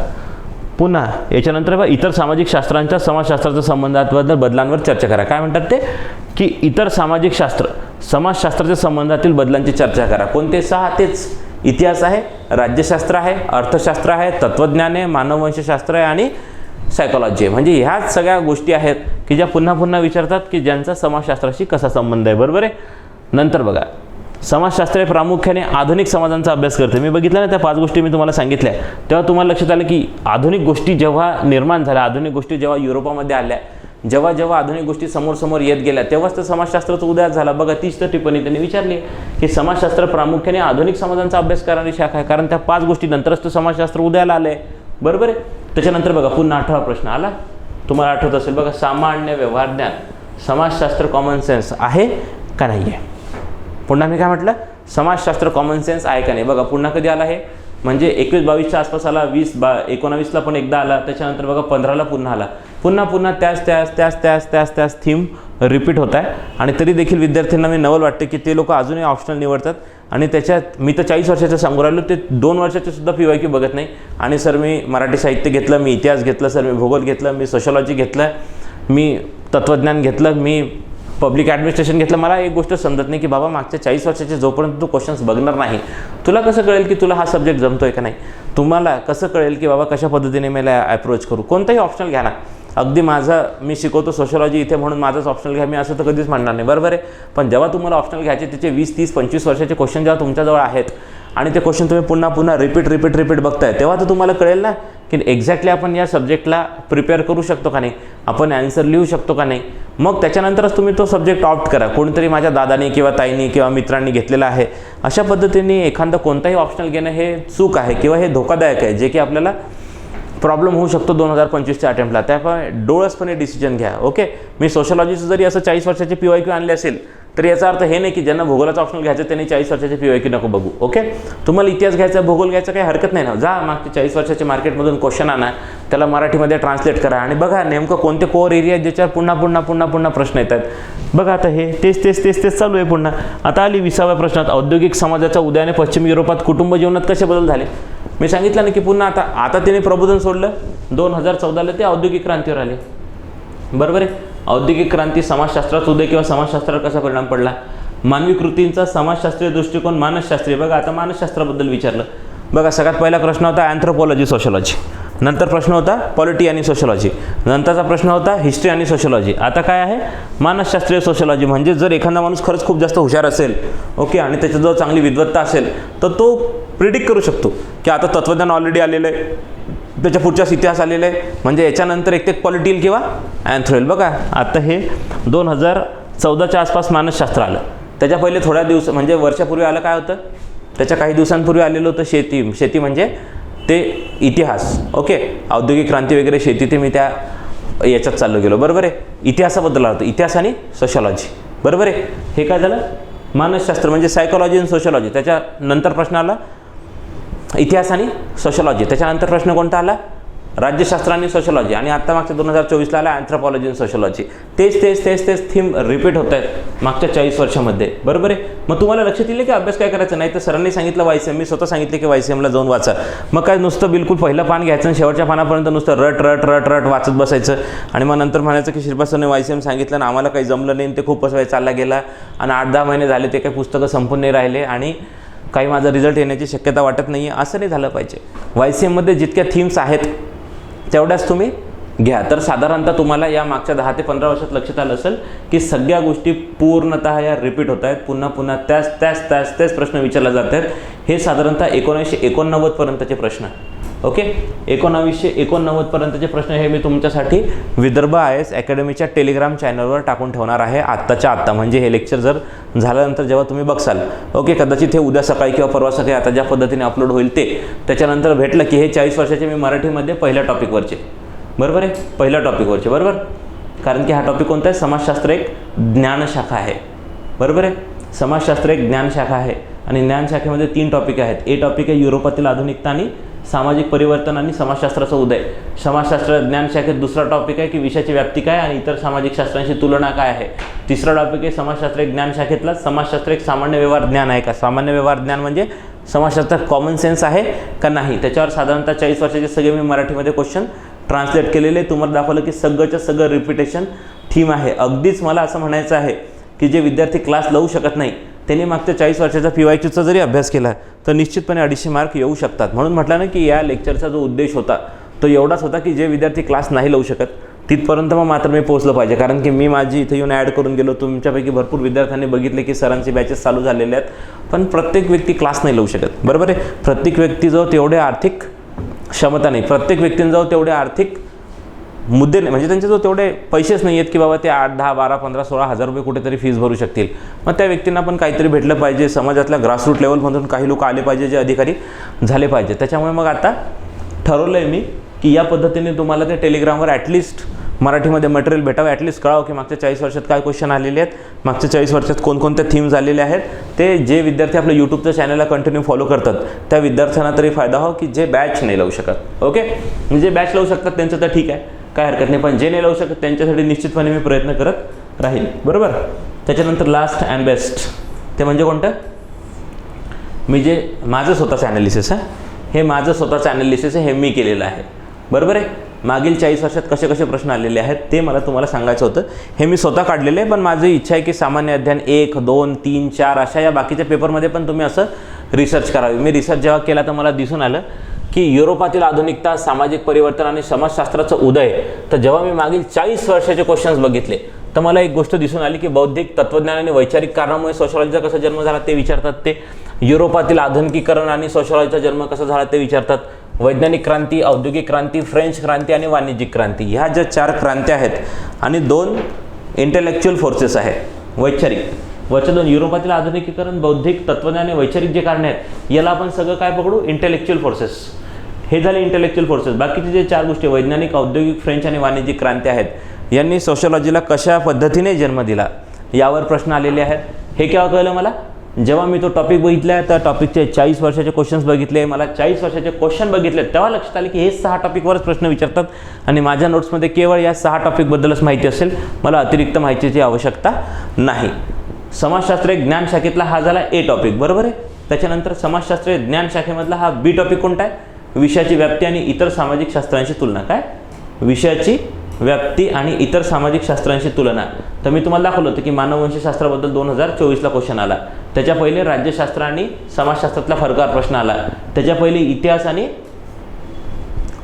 पुन्हा याच्यानंतर बघा इतर सामाजिक शास्त्रांच्या समाजशास्त्राच्या संबंधाबद्दल बदलांवर चर्चा करा. काय म्हणतात ते? की इतर सामाजिक शास्त्र समाजशास्त्राच्या संबंधातील बदलांची चर्चा करा. कोणते? सहा तेच. इतिहास आहे राज्यशास्त्र आहे अर्थशास्त्र आहे तत्त्वज्ञान आहे मानववंशशास्त्र आहे आणि सायकोलॉजी आहे. म्हणजे ह्याच सगळ्या गोष्टी आहेत की ज्या पुन्हा पुन्हा विचारतात की ज्यांचा समाजशास्त्राशी कसा संबंध आहे. बरोबर आहे? नंतर बघा. समाजशास्त्र हे प्रामुख्याने आधुनिक समाजांचा अभ्यास करते. मी बघितलं ना त्या पाच गोष्टी मी तुम्हाला सांगितल्या. तेव्हा तुम्हाला लक्षात आलं की आधुनिक गोष्टी जेव्हा निर्माण झाल्या आधुनिक गोष्टी जेव्हा युरोपामध्ये आल्या जेव्हा जेव्हा आधुनिक गोष्टी समोर समोर येत गेल्या तेव्हाच तर समाजशास्त्राचा उदयास झाला. बघा तीच तर टिप्पणी त्यांनी विचारली की समाजशास्त्र प्रामुख्याने आधुनिक समाजांचा अभ्यास करणारी शाखा आहे. कारण त्या पाच गोष्टी नंतरच तर समाजशास्त्र उदयाला आले बरोबर आहे? त्याच्यानंतर बघा पुन्हा आठवा प्रश्न आला. तुम्हाला आठवत असेल बघा सामान्य व्यवहार ज्ञान समाजशास्त्र कॉमन सेन्स आहे का नाही आहे पुन्हा मी काय म्हटलं? समाजशास्त्र कॉमन सेन्स आहे का नाही? बघा पुन्हा कधी आला आहे म्हणजे एकवीस बावीसच्या आसपास आला वीस बा एकोणावीसला पण एकदा आला त्याच्यानंतर बघा पंधराला पुन्हा आला. पुन्हा पुन्हा त्याच त्याच त्याच त्याच त्याच त्याच थीम रिपीट होत आहे. आणि तरी देखील विद्यार्थ्यांना मी नवल वाटते की ते लोक अजूनही ऑप्शनल निवडतात. आणि त्याच्यात मी तर चाळीस वर्षाच्या समोर राहिलो ते दोन वर्षाचे सुद्धा पी वाय क्यू बघत नाही. आणि सर मी मराठी साहित्य घेतलं मी इतिहास घेतलं सर मी भूगोल घेतलं मी सोशॉलॉजी घेतलं मी तत्त्वज्ञान घेतलं मी पब्लिक ॲडमिनिस्ट्रेशन घेतलं मला एक गोष्ट समजत नाही की बाबा मागच्या चाळीस वर्षाचे जोपर्यंत तू क्वेश्चन्स बघणार नाही तुला कसं कळेल की तुला हा सब्जेक्ट जमतो आहे का नाही? तुम्हाला कसं कळेल की बाबा कशा पद्धतीने मला अप्रोच करू? कोणताही ऑप्शनल घ्या ना. अगदी माझा मी शिकवतो सोशॉलॉजी इथे म्हणून माझंच ऑप्शनल घ्या मी असं तर कधीच म्हणणार नाही. बरोबर आहे? पण जेव्हा तुम्हाला ऑप्शनल घ्यायचे त्याचे वीस तीस पंचवीस वर्षाचे क्वेश्चन जेव्हा तुमच्याजवळ आहेत आणि ते क्वेश्चन तुम्ही पुन्हा पुन्हा रिपीट रिपीट रिपीट बघताय. तेव्हा तर तुम्हाला कळेल ना की एक्झॅक्टली आपण या सब्जेक्टला प्रिपेअर करू शकतो का नाही? आपण ॲन्सर लिहू शकतो का नाही? मग त्याच्यानंतरच तुम्ही तो सब्जेक्ट ऑप्ट करा. कोणतरी माझ्या दादानी किंवा ताईनी किंवा मित्रांनी घेतलेला आहे. अशा पद्धतीने एखादं कोणताही ऑप्शनल घेणं हे चूक आहे किंवा हे धोकादायक आहे जे की आपल्याला प्रॉब्लेम होऊ शकतो दोन हजार पंचवीसच्या अटेम्प्टला त्यामुळे डोळसपणे डिसिजन घ्या ओके मी सोशॉलॉजीचं जरी असं चाळीस वर्षाचे पी वाय क्यू आणले असेल तर याचा अर्थ हे नाही की ज्यांना भूगोलाचा ऑप्शनल घ्यायचं त्यांनी चाळीस वर्षाचे पी वाय की नको बघू ओके तुम्हाला इतिहास घ्यायचा भूगोल घ्यायचा काही हरकत नाही ना. जा मागच्या चाळीस वर्षाच्या मार्केटमधून क्वेश्चन आणा त्याला मराठीमध्ये ट्रान्सलेट करा आणि बघा नेमकं कोणते कोर एरिया आहेत ज्याच्यावर पुन्हा पुन्हा पुन्हा पुन्हा प्रश्न येतात बघा आता हे तेच तेच तेच तेच चालू आहे पुन्हा. आता आली विसाव्या प्रश्नात औद्योगिक समाजाच्या उदयाने पश्चिम युरोपात कुटुंब जीवनात कसे बदल झाले? मी सांगितलं ना की पुन्हा आता आता त्याने प्रबोधन सोडलं. दोन हजार चौदाला ते औद्योगिक क्रांतीवर आले. बरोबर आहे? औद्योगिक क्रांती समाजशास्त्रात उदय किंवा समाजशास्त्रावर कसा परिणाम पडला? मानवी कृतींचा समाजशास्त्रीय दृष्टिकोन मानसशास्त्रीय बघा आता मानसशास्त्राबद्दल विचारलं. बघा सगळ्यात पहिला प्रश्न होता अँथ्रोपॉलॉजी सोशलॉजी नंतर प्रश्न होता पॉलिटी आणि सोशलॉजी नंतरचा प्रश्न होता हिस्ट्री आणि सोशलॉजी आता काय आहे? मानसशास्त्रीय सोशलॉजी म्हणजे जर एखादा माणूस खरंच खूप जास्त हुशार असेल ओके आणि त्याच्याजवळ चांगली विद्वत्ता असेल तर तो प्रिडिक्ट करू शकतो की आता तत्त्वज्ञान ऑलरेडी आलेलं आहे. त्याच्या पुढच्याच इतिहास आलेला आहे. म्हणजे याच्यानंतर एक ते पॉलिटील किंवा? अँथ्रोईल बघा आता हे दोन हजार चौदाच्या आसपास मानसशास्त्र आलं. त्याच्या पहिले थोड्या दिवस म्हणजे वर्षापूर्वी आलं काय होतं? त्याच्या काही दिवसांपूर्वी आलेलं होतं शेती. शेती म्हणजे ते इतिहास. ओके? औद्योगिक क्रांती वगैरे शेती ते मी त्या याच्यात चाललो गेलो. बरोबर आहे? इतिहासाबद्दल आलं होतं. इतिहास आणि सोशॉलॉजी बरोबर आहे? हे काय झालं? मानसशास्त्र म्हणजे सायकोलॉजी आणि सोशॉलॉजी त्याच्यानंतर प्रश्न आला. इतिहास आणि सोशॉलॉजी त्याच्यानंतर प्रश्न कोणता आला? राज्यशास्त्र आणि सोशॉलॉजी आणि आत्ता मागच्या दोन हजार चोवीसला आला अँथ्रोपॉलॉजी आणि सोशॉलॉजी तेच तेच तेच तेच थीम रिपीट होत आहेत मागच्या चाळीस वर्षामध्ये. बरोबर आहे? मग तुम्हाला लक्षात येईल की अभ्यास काय करायचा? नाही तर सरांनी सांगितलं वायसीएम मी स्वतः सांगितले की वायसीएमला जाऊन वाचा. मग काय नुसतं बिलकुल पहिलं पान घ्यायचं आणि शेवटच्या पानापर्यंत नुसतं रट रट रट रट वाचत बसायचं. आणि मग नंतर म्हणायचं की श्रीपासने वायसीएम सांगितलं आणि आम्हाला काही जमलं नाही आणि ते खूपच वेळ चालला गेला. आणि आठ दहा महिने झाले ते काही पुस्तकं संपून नाही राहिले. आणि काही माझा रिझल्ट येण्याची शक्यता वाटत नाही आहे असं नाही झालं पाहिजे. वाय सी एममध्ये जितक्या थीम्स आहेत तेवढ्याच तुम्ही घ्या. तर साधारणतः तुम्हाला या मागच्या दहा ते पंधरा वर्षात लक्षात आलं असेल की सगळ्या गोष्टी पूर्णतः या रिपीट होत आहेत. पुन्हा पुन्हा त्याच त्याच त्याच त्याच प्रश्न विचारले जात आहेत. हे साधारणतः एकोणीसशे एकोणनव्वदपर्यंतचे प्रश्न ओके एकोणावीसशे एकोणनव्वदपर्यंतचे प्रश्न हे मी तुमच्यासाठी विदर्भ आय एस अकॅडमीच्या टेलिग्राम चॅनलवर टाकून ठेवणार आहे आत्ताच्या आत्ता. म्हणजे हे लेक्चर जर झाल्यानंतर जेव्हा तुम्ही बघसाल ओके कदाचित हे उद्या सकाळी किंवा परवा सकाळी आता ज्या पद्धतीने अपलोड होईल ते त्याच्यानंतर भेटलं की हे चाळीस वर्षाचे मी मराठीमध्ये पहिल्या टॉपिकवरचे. बरोबर आहे? पहिल्या टॉपिकवरचे बरोबर? कारण की हा टॉपिक कोणता आहे? समाजशास्त्र एक ज्ञानशाखा आहे. बरोबर आहे? समाजशास्त्र एक ज्ञानशाखा आहे. आणि ज्ञानशाखेमध्ये तीन टॉपिक आहेत. ए टॉपिक आहे युरोपातील आधुनिकता आणि सामाजिक परिवर्तन आणि समाजशास्त्राचा उदय. समाजशास्त्र ज्ञानशाखेत दुसरा टॉपिक आहे की विषयाची व्याप्ती काय आणि इतर सामाजिक शास्त्रांशी तुलना काय आहे? तिसरा टॉपिक आहे समाजशास्त्र एक ज्ञानशाखेतला समाजशास्त्र एक सामान्य व्यवहार ज्ञान आहे का? सामान्य व्यवहार ज्ञान म्हणजे समाजशास्त्रात कॉमन सेन्स आहे का नाही? त्याच्यावर साधारणतः चाळीस वर्षाचे सगळे मी मराठीमध्ये क्वेश्चन ट्रान्सलेट केलेले तुम्हाला दाखवलं की सगळंच्या सगळं रिपिटेशन थीम आहे. अगदीच मला असं म्हणायचं आहे की जे विद्यार्थी क्लास लावू शकत नाही त्यांनी मागच्या चाळीस वर्षाचा पी वाय क्यूचा जरी अभ्यास केला तर निश्चितपणे अडीचशे मार्क येऊ शकतात. म्हणून म्हटलं ना की या लेक्चरचा जो उद्देश होता तो एवढाच होता की जे विद्यार्थी क्लास नाही लावू शकत तिथपर्यंत मग मात्र मी पोहोचलं पाहिजे. कारण की मी माझी इथं येऊन ॲड करून गेलो तुमच्यापैकी भरपूर विद्यार्थ्यांनी बघितले की सरांचे बॅचेस चालू झालेले आहेत. पण प्रत्येक व्यक्ती क्लास नाही लावू शकत. बरोबर आहे? प्रत्येक व्यक्तीजवळ तेवढे आर्थिक क्षमता नाही. प्रत्येक व्यक्तींजवळ तेवढे आर्थिक मुद्दे नाही. म्हणजे त्यांच्याजवळ तेवढे पैसेच नाही आहेत की बाबा ते आठ दहा बारा पंधरा सोळा हजार रुपये कुठेतरी फीज भरू शकतील. मग त्या व्यक्तींना पण काहीतरी भेटलं पाहिजे. समाजातल्या ग्रासरूट लेवलमधून काही लोक आले पाहिजे जे अधिकारी झाले पाहिजे. त्याच्यामुळे मग आता ठरवलं आहे मी की या पद्धतीने तुम्हाला ते टेलिग्रामवर ॲटलिस्ट मराठीमध्ये मटेरियल भेटावं. ॲटलिस्ट कळावं की मागच्या चाळीस वर्षात काय क्वेश्चन आलेले आहेत. मागच्या चाळीस वर्षात कोणकोणत्या थीम्स आलेल्या आहेत. ते जे विद्यार्थी आपल्या यूट्यूबच्या चॅनलला कंटिन्यू फॉलो करतात त्या विद्यार्थ्यांना तरी फायदा हो की जे बॅच नाही लावू शकत. ओके म्हणजे बॅच लावू शकतात त्यांचं तर ठीक आहे. काय हरकत नाही पण जे नाही लावू शकत त्यांच्यासाठी निश्चितपणे मी प्रयत्न करत राहील. बरोबर? त्याच्यानंतर लास्ट अँड बेस्ट ते म्हणजे कोणतं? मी जे माझं स्वतःचं ॲनालिसिस आहे हे माझं स्वतःचं ॲनालिसिस आहे हे मी केलेलं आहे. बरोबर आहे? मागील चाळीस वर्षात कसे कसे प्रश्न आलेले आहेत ते मला तुम्हाला सांगायचं होतं. हे मी स्वतः काढलेलं आहे पण माझी इच्छा आहे की सामान्य अध्ययन एक दोन तीन चार अशा या बाकीच्या पेपरमध्ये पण तुम्ही असं रिसर्च करावी. मी रिसर्च जेव्हा केला तर मला दिसून आलं की युरोपातील आधुनिकता सामाजिक परिवर्तन आणि समाजशास्त्राचं उदय. तर जेव्हा मी मागील चाळीस वर्षाचे क्वेश्चन्स बघितले तर मला एक गोष्ट दिसून आली की बौद्धिक तत्वज्ञान आणि वैचारिक कारणामुळे सोशॉलॉजीचा कसा जन्म झाला ते विचारतात ते. युरोपातील आधुनिकीकरण आणि सोशॉलॉजीचा जन्म कसा झाला ते विचारतात. वैज्ञानिक क्रांती औद्योगिक क्रांती फ्रेंच क्रांती आणि वाणिज्यिक क्रांती. ह्या ज्या चार क्रांत्या आहेत आणि दोन इंटेलेक्च्युअल फोर्सेस आहेत वैचारिक. वरच्या दोन युरोपातील आधुनिकीकरण बौद्धिक तत्वज्ञान आणि वैचारिक जे कारण आहेत याला आपण सगळं काय पकडू? इंटेलेक्च्युअल फोर्सेस हे झाले इंटेलेक्च्युअल फोर्सेस बाकीचे जे चार गोष्टी वैज्ञानिक औद्योगिक फ्रेंच आणि वाणिज्यिक क्रांती आहेत यांनी सोशोलॉजीला कशा पद्धतीने जन्म दिला? यावर प्रश्न आलेले आहेत. हे केव्हा कळलं मला? जेव्हा मी तो टॉपिक बघितला त्या टॉपिकचे चाळीस वर्षाचे क्वेश्चन्स बघितले मला चाळीस वर्षाचे क्वेश्चन बघितले तेव्हा लक्षात आले की हे सहा टॉपिकवरच प्रश्न विचारतात. आणि माझ्या नोट्समध्ये केवळ या सहा टॉपिकबद्दलच माहिती असेल. मला अतिरिक्त माहितीची आवश्यकता नाही. समाजशास्त्रीय ज्ञानशाखेतला ज्ञान शाखेतला हा झाला ए टॉपिक बरोबर आहे? त्याच्यानंतर समाजशास्त्रीय ज्ञान शाखेमधला हा बी टॉपिक कोणता आहे? विषयाची व्याप्ती आणि इतर सामाजिक शास्त्रांशी तुलना. काय? विषयाची व्याप्ती आणि इतर सामाजिक शास्त्रांशी तुलना. तर मी तुम्हाला दाखवलं होतं की मानववंशशास्त्राबद्दल दोन हजार चोवीसला क्वेश्चन आला. त्याच्या पहिले राज्यशास्त्र आणि समाजशास्त्रातला फरकार प्रश्न आला. त्याच्या पहिले इतिहास आणि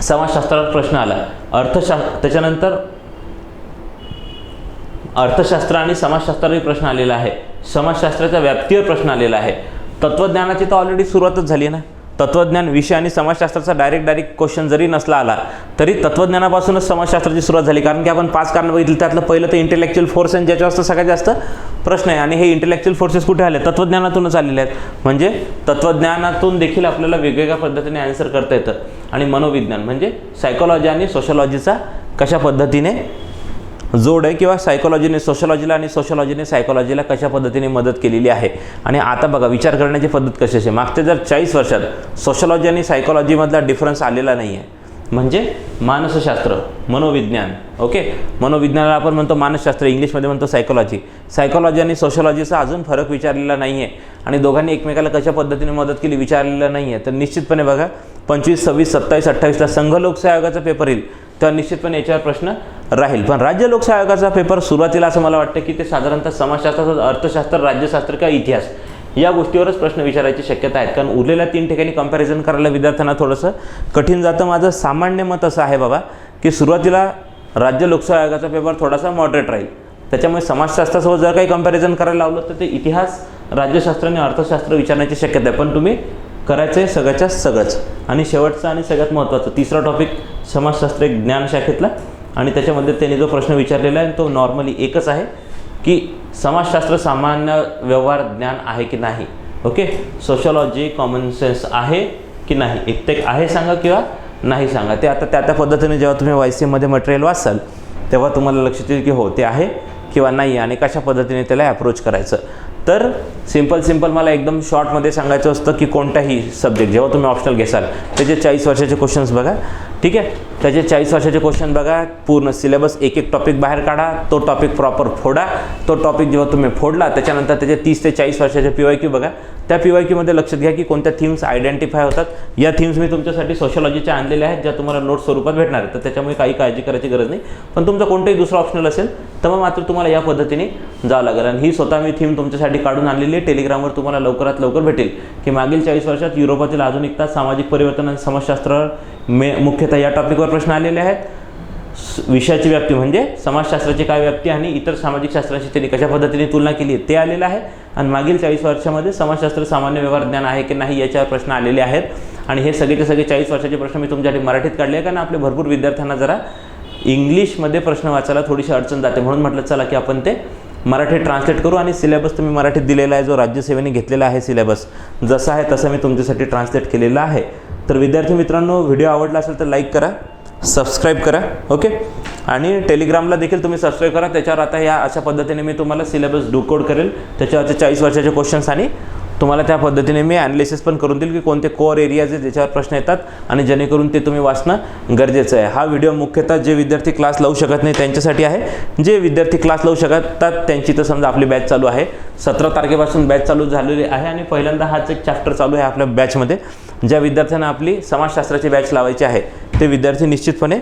समाजशास्त्रात प्रश्न आला. अर्थशास्त्र त्याच्यानंतर अर्थशास्त्र आणि समाजशास्त्रावरही प्रश्न आलेला आहे. समाजशास्त्राच्या व्याप्तीवर प्रश्न आलेला आहे. तत्त्वज्ञानाची तर ऑलरेडी सुरुवातच झाली ना? तत्त्वज्ञान विषय आणि समाजशास्त्राचा डायरेक्ट डायरेक्ट क्वेश्चन जरी नसला आला तरी तत्त्वज्ञानापासूनच समाजशास्त्राची सुरुवात झाली. कारण की आपण पाच कारण बघितली त्यातलं पहिलं तर इंटेलेक्च्युअल फोर्स आणि ज्याच्यावर सगळ्यात जास्त प्रश्न आहे. आणि हे इंटेलेक्च्युअल फोर्सेस कुठे आले? तत्त्वज्ञानातूनच आलेले आहेत. म्हणजे तत्त्वज्ञानातून देखील आपल्याला वेगवेगळ्या पद्धतीने आन्सर करता येतं. आणि मनोविज्ञान म्हणजे सायकोलॉजी आणि सोशोलॉजीचा कशा पद्धतीने जोड आहे किंवा सायकोलॉजीने सोशॉलॉजीला आणि सोशॉलॉजीने सायकोलॉजीला कशा पद्धतीने मदत केलेली आहे? आणि आता बघा विचार करण्याची पद्धत कशी आहे मागच्या जर चाळीस वर्षात सोशॉलॉजी आणि सायकोलॉजीमधला डिफरन्स आलेला नाही आहे म्हणजे मानसशास्त्र मनोविज्ञान ओके मनोविज्ञानाला आपण म्हणतो मानसशास्त्र इंग्लिशमध्ये म्हणतो सायकोलॉजी सायकोलॉजी आणि सोशॉलॉजीचा अजून फरक विचारलेला नाही आहे आणि दोघांनी एकमेकाला कशा पद्धतीने मदत केली विचारलेलं नाही आहे तर निश्चितपणे बघा पंचवीस सव्वीस सत्तावीस अठ्ठावीसला संघ लोकशाही आयोगाचा पेपर येईल. तेव्हा निश्चितपणे याच्यावर प्रश्न राहील. पण राज्य लोकसेवा आयोगाचा पेपर सुरुवातीला असं मला वाटतं की ते साधारणतः समाजशास्त्र अर्थशास्त्र राज्यशास्त्र किंवा इतिहास या गोष्टीवरच प्रश्न विचारायची शक्यता आहेत. कारण उरलेल्या तीन ठिकाणी कंपॅरिझन करायला विद्यार्थ्यांना थोडंसं कठीण जातं. माझं सामान्य मत असं आहे बाबा की सुरुवातीला राज्य लोकसेवा आयोगाचा पेपर थोडासा मॉडरेट राहील. त्याच्यामुळे समाजशास्त्रासोबत जर काही कंपॅरिझन करायला लावलं तर ते इतिहास राज्यशास्त्र आणि अर्थशास्त्र विचारण्याची शक्यता आहे. पण तुम्ही करायचं आहे सगळ्याच्या सगळंच. आणि शेवटचं आणि सगळ्यात महत्त्वाचं तिसरा टॉपिक समाजशास्त्र एक ज्ञानशाखेतला. आणि त्याच्यामध्ये त्यांनी जो प्रश्न विचारलेला आहे तो नॉर्मली एकच आहे की समाजशास्त्र सामान्य व्यवहार ज्ञान आहे की नाही? ओके सोशॉलॉजी कॉमन सेन्स आहे की नाही? एक ते आहे सांगा किंवा नाही सांगा? ते आता त्या त्या पद्धतीने जेव्हा तुम्ही वाय सी एममध्ये मटेरियल वाचाल तेव्हा तुम्हाला लक्षात येईल की हो ते आहे किंवा नाही आणि कशा पद्धतीने त्याला अप्रोच करायचं. तर सिंपल सिंपल मला एकदम शॉर्टमध्ये सांगायचं असतं की कोणताही सब्जेक्ट जेव्हा तुम्ही ऑप्शनल घेसाल त्याचे चाळीस वर्षाचे क्वेश्चन्स बघा. ठीक आहे? त्याचे चाळीस वर्षाचे क्वेश्चन बघा. पूर्ण सिलेबस एक एक टॉपिक बाहेर काढा. तो टॉपिक प्रॉपर फोडा. तो टॉपिक जेव्हा तुम्ही फोडला त्याच्यानंतर त्याचे तीस ते चाळीस वर्षाचे पी वाय क्यू बघा. त्या पी वाय क्यूमध्ये लक्षात घ्या की कोणत्या थीम्स आयडेंटिफाय होतात. या थीम्स मी तुमच्यासाठी सोशॉलॉजीच्या आणलेल्या आहेत ज्या तुम्हाला नोट स्वरूपात भेटणार आहेत. तर त्याच्यामुळे काही काळजी करायची गरज नाही. पण तुमचं कोणतंही दुसरं ऑप्शनल असेल तर मग मात्र तुम्हाला या पद्धतीने जावं लागेल. आणि ही स्वतः मी थीम तुमच्यासाठी काढून आणलेली आहे. टेलिग्रामवर तुम्हाला लवकरात लवकर भेटेल की मागील चाळीस वर्षात युरोपातील आधुनिकता सामाजिक परिवर्तन आणि समाजशास्त्रावर मे मुख्यतः या टॉपिकवर प्रश्न आलेले आहेत. विषयाची व्याप्ती म्हणजे समाजशास्त्राची काय व्याप्ती आणि इतर सामाजिक शास्त्रांशी त्यांनी कशा पद्धतीने तुलना केली आहे ते आलेलं आहे. आणि मागील चाळीस वर्षामध्ये समाजशास्त्र सामान्य व्यवहार ज्ञान आहे की नाही याच्यावर प्रश्न आलेले आहेत. आणि हे सगळेचे सगळे चाळीस वर्षाचे प्रश्न मी तुमच्यासाठी मराठीत काढले आहे कारण आपले भरपूर विद्यार्थ्यांना जरा इंग्लिशमध्ये प्रश्न वाचायला थोडीशी अडचण जाते. म्हणून म्हटलं चला की आपण ते मराठीत ट्रान्सलेट करू आणि सिलेबस तुम्ही मराठीत दिलेला आहे जो राज्यसेवेने घेतलेला आहे सिलेबस जसा आहे तसं मी तुमच्यासाठी ट्रान्सलेट केलेला आहे. तर विद्यार्थी मित्रांनो व्हिडिओ आवडला असेल तर लाईक करा. सबस्क्राईब करा ओके आणि टेलिग्रामला देखील तुम्ही सबस्क्राईब करा. त्याच्यावर आता या अशा पद्धतीने मी तुम्हाला सिलेबस डुकोड करेल. त्याच्यावरचे चाळीस वर्षाचे क्वेश्चन्स आणि तुम्हाला त्या पद्धतीने मी ॲनालिसिस पण करून देईल की कोणते कोअर एरियाज आहे ज्याच्यावर प्रश्न येतात आणि जेणेकरून ते तुम्ही वाचणं गरजेचं आहे. हा व्हिडिओ मुख्यतः जे विद्यार्थी क्लास लावू शकत नाही त्यांच्यासाठी आहे. जे विद्यार्थी क्लास लावू शकतात त्यांची तर समजा आपली बॅच चालू आहे. सतरा तारखेपासून बॅच चालू झालेली आहे आणि पहिल्यांदा हाच एक चॅप्टर चालू आहे आपल्या बॅचमध्ये ज्या विद्यार्थ्यांना आपली समाजशास्त्राची बॅच लावायची आहे. ते विद्यार्थी निश्चितपणे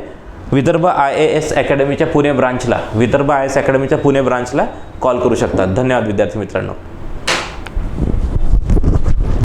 विदर्भ आय ए एस अकॅडमीच्या पुणे ब्रांचला विदर्भ आय एस अकॅडमीच्या पुणे ब्रांचला कॉल करू शकतात. धन्यवाद विद्यार्थी मित्रांनो.